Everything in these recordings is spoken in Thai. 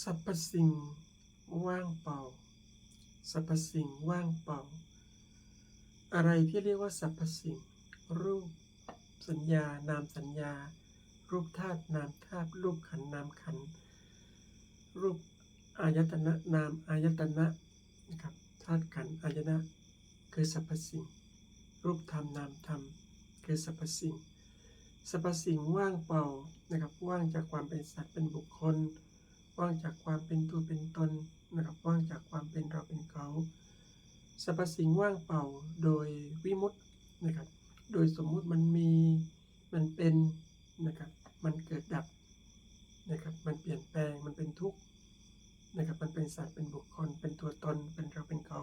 สรรพสิ่งว่างเปล่า สรรพสิ่งว่างเปล่า อะไรที่เรียกว่าสรรพสิ่ง รูปสัญญานามสัญญา รูปธาตุนามธาตุรูปขันธ์นามขันธ์รูปอายตนะนามอายตนะนะครับธาตุขันธ์อายตนะคือสรรพสิ่ง รูปธรรมนามธรรม คือสรรพสิ่งสรรพสิ่งว่างเปล่านะครับว่างจากความเป็นสัตว์เป็นบุคคล ว่างจากความเป็นตัวเป็นตนนะครับว่างจากความเป็นเราเป็นเขาสรรพสิ่งว่างเปล่าโดยวิมุตตินะครับ โดยสมมุติมันมีมันเป็นนะครับ มันเกิดดับนะครับ มันเปลี่ยนแปลงมันเป็นทุกข์นะครับ มันเป็นสัตว์เป็นบุคคล เป็นตัวตนเป็นเราเป็นเขา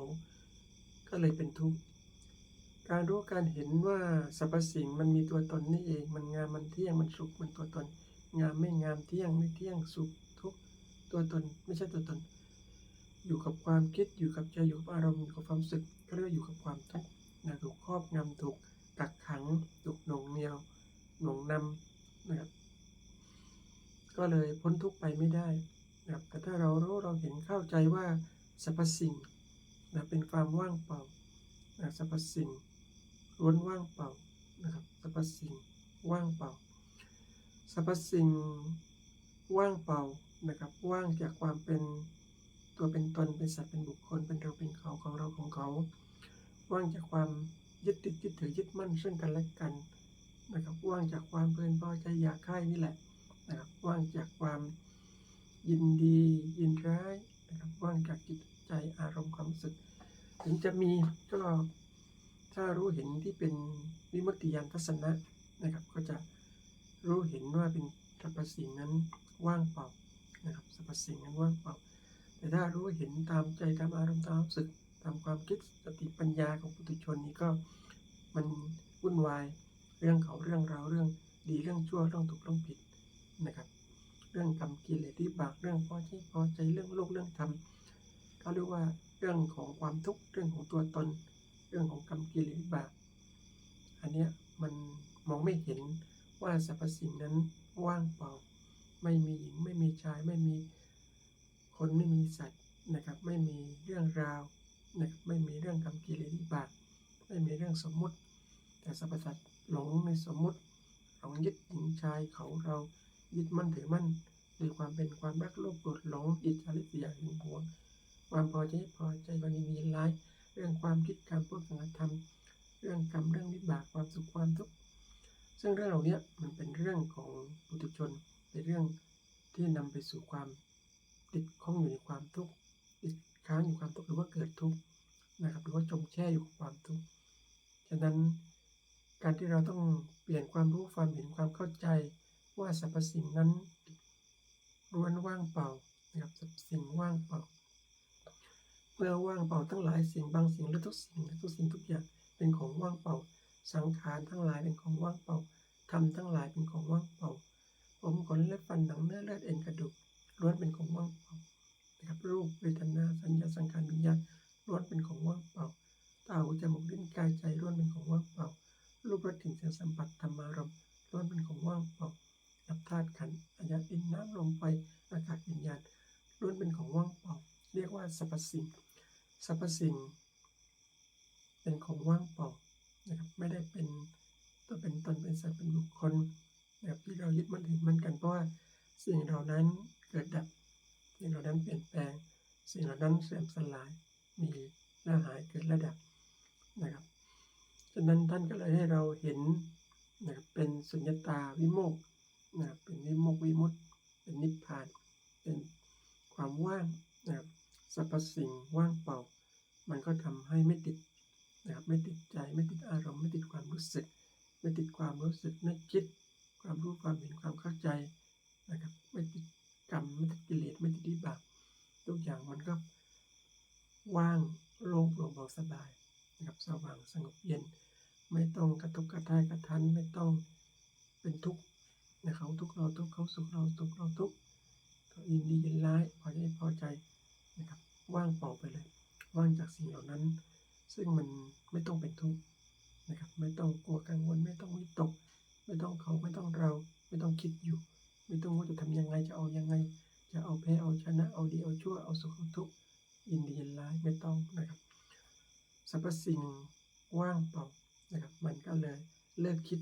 ก็เลยเป็นทุกข์การรู้การเห็นว่าสรรพสิ่งมันมีตัวตนนี่เอง มันงามมันเที่ยงมันสุขมันตัวตน งามไม่งามเที่ยงไม่เที่ยงสุข ตัวตนไม่ใช่ตัวตน อยู่กับความคิดอยู่กับใจอยู่กับอารมณ์อยู่กับความรู้สึกก็เรียกอยู่กับความทุกข์นะถูกครอบงำถูกกักขังถูกหน่วงเหนียวหน่วงนำนะครับก็เลยพ้นทุกข์ไปไม่ได้นะครับแต่ถ้าเรารู้เราเห็นเข้าใจว่าสรรพสิ่งนะเป็นความว่างเปล่านะสรรพสิ่งล้วนว่างเปล่านะครับสรรพสิ่งว่างเปล่าสรรพสิ่งว่างเปล่า นะครับว่างจากความเป็นตัวเป็นตนเป็นสัตว์เป็นบุคคล เป็นเราเป็นเขาของเราของเขา ว่างจากความยึดติดยึดถือยึดมั่นซึ่งกันและกันนะครับว่างจากความเพลินพอใจอยากใคร่นี่แหละนะครับว่างจากความยินดียินร้ายนะครับว่างจากจิตใจอารมณ์ความรู้สึก ถึงจะมีก็ถ้ารู้เห็นที่เป็นวิมุตติยานทัศนะนะครับ ก็จะรู้เห็นว่าเป็นสรรพสิ่งนั้นว่างเปล่า นะครับสรรพสิ่งนั้นว่างเปล่าแต่ถ้ารู้เห็นตามใจตามอารมณ์ตามรู้สึกตามความคิดสติปัญญาของปุถุชนนี้ก็มันวุ่นวายเรื่องเขาเรื่องราวเรื่องดีเรื่องชั่วเรื่องถูกเรื่องผิดนะครับ เรื่องกรรมกิเลสที่บากเรื่องพอใจพอใจเรื่องโลกเรื่องธรรมเขาเรียกว่าเรื่องของความทุกข์เรื่องของตัวตน เรื่องของกรรมกิเลสิบากอันเนี้ยมันมองไม่เห็นว่าสรรพสิ่งนั้นว่างเปล่า ไม่มีหญิงไม่มีชายไม่มีคนไม่มีสัตว์นะครับ ไม่มีเรื่องราวนะครับไม่มีเรื่องกรรมกิเลสิบากไม่มีเรื่องสมมุติ แต่สรรพสัตว์หลงในสมมุติหลงยึดหญิงชายเขาเรายึดมั่นถือมั่นในความเป็นความรักโลภโกรธหลงอิจฉาริษยาหึงหวงความพอใจพอใจวันนี้มีร้ายเรื่องความคิดการพูดการทำเรื่องกรรมเรื่องวิบากความสุขความทุกข์ซึ่งเรื่องเหล่านี้มันเป็นเรื่องของปุถุชนเป็นเรื่องที่นำไป สู่ความติดข้องอยู่ในความทุกข์ติดค้างอยู่ความทุกข์หรือว่าเกิดทุกข์นะครับ หรือว่าจมแช่อยู่กับความทุกข์ฉะนั้นการที่เราต้องเปลี่ยนความรู้ความเห็นความเข้าใจว่าสรรพสิ่งนั้นล้วนว่างเปล่านะครับสรรพสิ่งว่างเปล่า เมื่อว่างเปล่าทั้งหลายสิ่งบางสิ่งหรือทุกสิ่งทุกสิ่งทุกอย่างเป็นของว่างเปล่า สังขารทั้งหลายเป็นของว่างเปล่าธรรมทั้งหลายเป็นของว่างเปล่า เป็นของว่างเปล่า เรียกว่าสรรพสิ่งสรรพสิ่ง เป็นของว่างเปล่านะครับไม่ได้เป็นตัวเป็นตนเป็นสัตว์เป็นบุคคลแบบที่เรายึดมั่นถือมั่นกันเพราะว่าสิ่งเหล่านั้นเกิดดับ สิ่งเหล่านั้นเปลี่ยนแปลง สิ่งเหล่านั้นเสื่อมสลายมีและหายเกิดและดับนะครับฉะนั้นท่านก็เลยให้เราเห็นนะครับเป็นสุญญตาวิโมกนะครับเป็นวิโมกขวิมุตเป็นนิพพานเป็น ความว่างนะครับสรรพสิ่งว่างเปล่า มันก็ทำให้ไม่ติดนะครับไม่ติดใจไม่ติดอารมณ์ไม่ติดความรู้สึก ไม่ติดความรู้สึกนึกคิด ความรู้ความเห็นความเข้าใจนะครับไม่ติดกรรมไม่ติดกิเลสไม่ติดวิบากทุกอย่างมันก็ว่างโล่งโปร่งเบาสบายนะครับสว่างสงบเย็น ไม่ต้องกระทบกระทายกระทันไม่ต้องเป็นทุกข์นะเขาทุกข์เราทุกข์เขาสุขเราสุขเราทุกข์ ยินดียินร้ายพอใจพอใจนะครับว่างเปล่าไปเลย ว่างจากสิ่งเหล่านั้น ซึ่งมันไม่ต้องเป็นทุกข์นะครับไม่ต้องกลัวกังวลไม่ต้องวิตก ไม่ต้องเขาไม่ต้องเรา ไม่ต้องคิดอยู่ ไม่ต้องว่าจะทำยังไงจะเอายังไง จะเอาแพ้เอาชนะเอาดีเอาชั่วเอาสุขเอาทุกข์ยินดียินร้ายไม่ต้องนะครับสรรพสิ่งว่างเปล่านะครับมันก็เลยเลิกคิด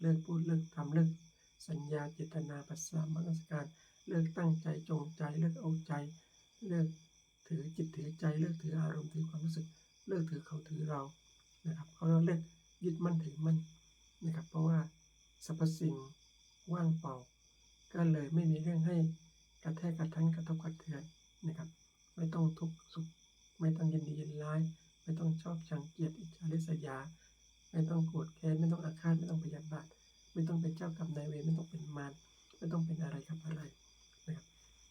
เลิกพูดเลิกทำเลิกสัญญาเจตนาภาษามนสการ เลิกตั้งใจจงใจเลิกเอาใจ เลิกถือจิตถือใจเลิกถืออารมณ์ถือความรู้สึก เลิกถือเขาถือเรานะครับเขาเรียกเลิกยึดมั่นถือมั่นนะครับเพราะว่าสรรพสิ่งว่างเปล่า ก็เลยไม่มีเรื่องให้กระแทกกระทันกระทบกระเทือนนะครับ ไม่ต้องทุกข์สุข ไม่ต้องยินดียินร้าย ไม่ต้องชอบชังเกียดอิจฉาริษยา ไม่ต้องโกรธแค้นไม่ต้องอาฆาตไม่ต้องพยาบาท ไม่ต้องเป็นเจ้ากรรมนายเวรไม่ต้องเป็นมารไม่ต้องเป็นอะไรกับอะไร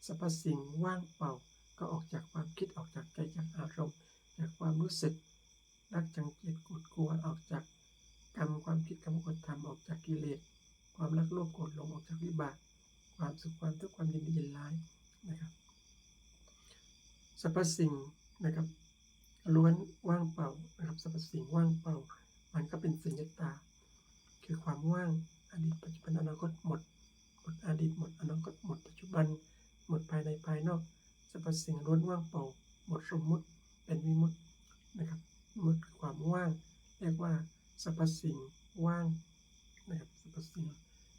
สรรพสิ่งว่างเปล่า ก็ออกจากความคิดออกจากใจจากอารมณ์ จากความรู้สึกรักจังเกียดกรธกลัวออกจากกรรมความคิดกรรมกฎธรรมออกจากกิเลสความรักโลภโกรธหลงออกจากวิบากความสุขความทุกข์ความยินดียินร้ายนะครับสรรพสิ่งนะครับล้วนว่างเปล่านะครับสรรพสิ่งว่างเปล่า มันก็เป็นสุญญตา คือความว่างอดีตปัจจุบันอนาคตหมดหมดอดีตหมดอนาคตหมดปัจจุบัน หมดภายในภายนอกสรรพสิ่งล้วนว่างเปล่าหมดสมมุติเป็นวิมุตตินะครับมุตติคือความว่าง เรียกว่าสรรพสิ่งว่างนะครับสรรพสิ่ง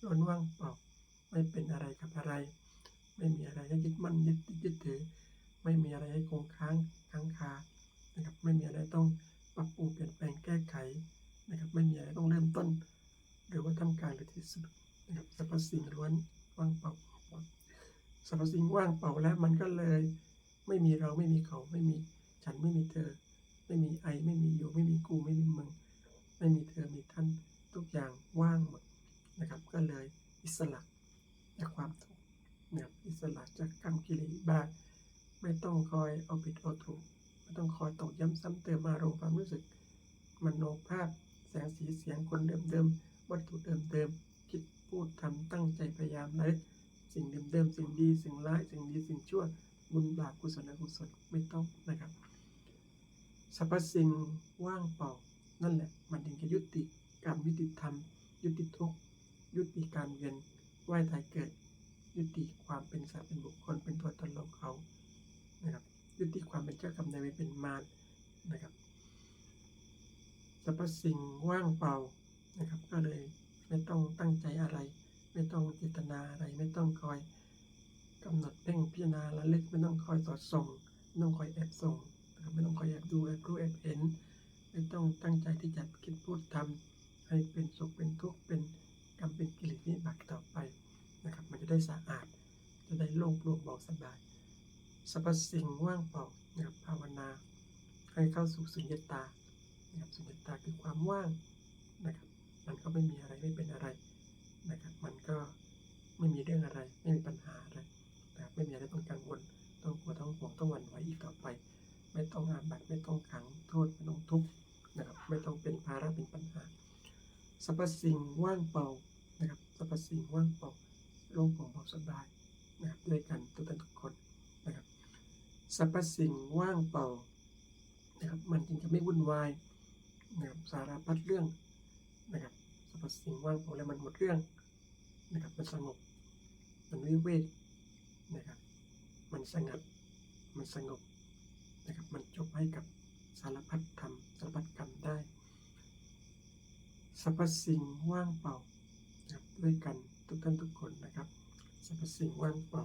ล้วนว่างเปล่าไม่เป็นอะไรกับอะไร ไม่มีอะไรให้ยึดมั่นยึดติดยึดถือ ไม่มีอะไรให้คงค้างค้างคานะครับไม่มีอะไรต้องปรับปรุงเปลี่ยนแปลงแก้ไขนะครับไม่มีอะไรต้องเริ่มต้น หรือว่าทำการหรือที่สุดนะครับสรรพสิ่งล้วนว่างเปล่า สรรพสิ่งว่างเปล่าแล้วมันก็เลย ไม่มีเราไม่มีเขาไม่มีฉันไม่มีเธอ ไม่มีไอไม่มีอยู่ไม่มีกูไม่มีมึง ไม่มีเธอมีท่านทุกอย่างว่างหมดนะครับ ก็เลยอิสระจากความทุกข์นะครับอิสระจากกรรมกิเลสวิบาไม่ต้องคอยเอาผิดเอาถูกไม่ต้องคอยตอกย้ำซ้ำเติมอารมณ์ความรู้สึกมโนภาพแสงสีเสียงคนเดิมๆวัตถุเดิมๆคิดพูดทำตั้งใจพยายามระลึก สิ่งเดิมๆสิ่งดีสิ่งร้ายสิ่งดีสิ่งชั่วบุญบาปกุศลอกุศลไม่ต้องนะครับสรรพสิ่งว่างเปล่านั่นแหละ มันถึงจะยุติกรรมยุติธรรม ยุติทุกยุติการเวียนว่ายตายเกิด ยุติความเป็นสัตว์เป็นบุคคลเป็นตัวตนของเขานะครับยุติความเป็นเจ้ากรรมนายเวรเป็นมารนะครับสรรพสิ่งว่างเปล่านะครับ ก็เลยไม่ต้องตั้งใจอะไร ไม่ต้องเจตนาอะไร ไม่ต้องคอยกำหนดเพ่งพิจารณาละลึกไม่ต้องคอยสอดส่องไม่ต้องคอยแอบส่องนะครับไม่ต้องคอยแอบดูแอบรู้แอบเห็น ไม่ต้องตั้งใจที่จะคิดพูดทำให้เป็นสุขเป็นทุกข์เป็นกรรมเป็นกิเลสนิบากต่อไปนะครับ มันจะได้สะอาด จะได้โล่งโปร่งเบาสบายสรรพสิ่งว่างเปล่านะครับภาวนาให้เข้าสู่สุญญตานะครับสุญญตาคือความว่างนะครับมันก็ไม่มีอะไรไม่เป็นอะไร ไม่มีเรื่องอะไร ไม่มีปัญหาอะไรนะครับไม่มีอะไรต้องกังวลต้องกลัวต้องห่วงต้องหวั่นไหวอีกต่อไป ไม่ต้องอาบัตไม่ต้องขังโทษไม่ต้องทุกข์นะครับไม่ต้องเป็นภาระเป็นปัญหาสรรพสิ่งว่างเปล่านะครับสรรพสิ่งว่างเปล่าโล่งโปร่งเบาสบายนะครับด้วยกันทุกท่านทุกคนนะครับสรรพสิ่งว่างเปล่านะครับมันจึงจะไม่วุ่นวายนะครับสารพัดเรื่องนะครับสรรพสิ่งว่างเปล่าแล้วมันหมดเรื่องนะครับมันสงบ มันวิเวกนะครับ มันสงัด มันสงบนะครับ มันจบให้กับสารพัดธรรมสารพัดกรรมได้สรรพสิ่งว่างเปล่านะครับด้วยกันทุกท่านทุกคนนะครับสรรพสิ่งว่างเปล่า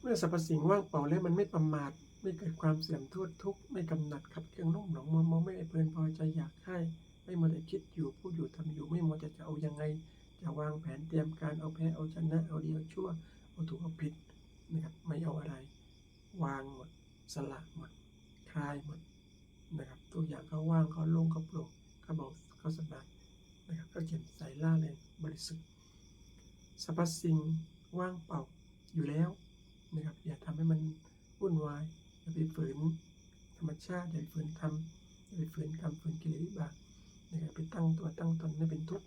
เมื่อสรรพสิ่งว่างเปล่าแล้วมันไม่ประมาทไม่เกิดความเสื่อมโทษทุกข์ไม่กำหนัดขับเครื่องนุ่มหนองมัวเมาไม่เพลินพอใจอยากให้ไม่มัวแต่คิดอยู่พูดอยู่ทำอยู่ไม่มัวแต่จะเอายังไง จะวางแผนเตรียมการเอาแพ้เอาชนะเอาดีเอาชั่วเอาถูกเอาผิดนะครับไม่เอาอะไร วางหมด สละหมดคลายหมดนะครับทุกอย่างก็ว่างก็โล่งก็โปร่งก็เบาก็สบายนะครับก็เก็บใส่ล่าแรงบริสุทธิ์สรรพสิ่งว่างเปล่าอยู่แล้วนะครับอย่าทำให้มันวุ่นวายอย่าไปฝืนธรรมชาติอย่าไปฝืนธรรมอย่าไปฝืนกรรมฝืนกิเลสวิบากอย่าไปตั้งตัวตั้งตนให้เป็นทุกข์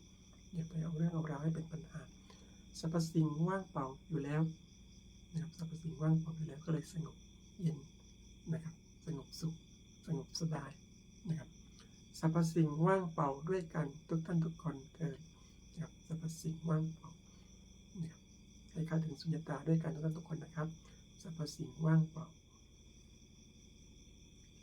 อย่าไปเอาเรื่องเอาราวให้เป็นปัญหาสรรพสิ่งว่างเปล่าอยู่แล้วนะครับสรรพสิ่งว่างเปล่าอยู่แล้วก็เลยสงบเย็นนะครับ สงบสุข สงบสบายนะครับสรรพสิ่งว่างเปล่าด้วยกันทุกท่านทุกคนเกิดนะครับสรรพสิ่งว่างเปล่านะครับให้เข้าถึงสุญญตาด้วยกันทุกท่านทุกคนนะครับสรรพสิ่งว่างเปล่า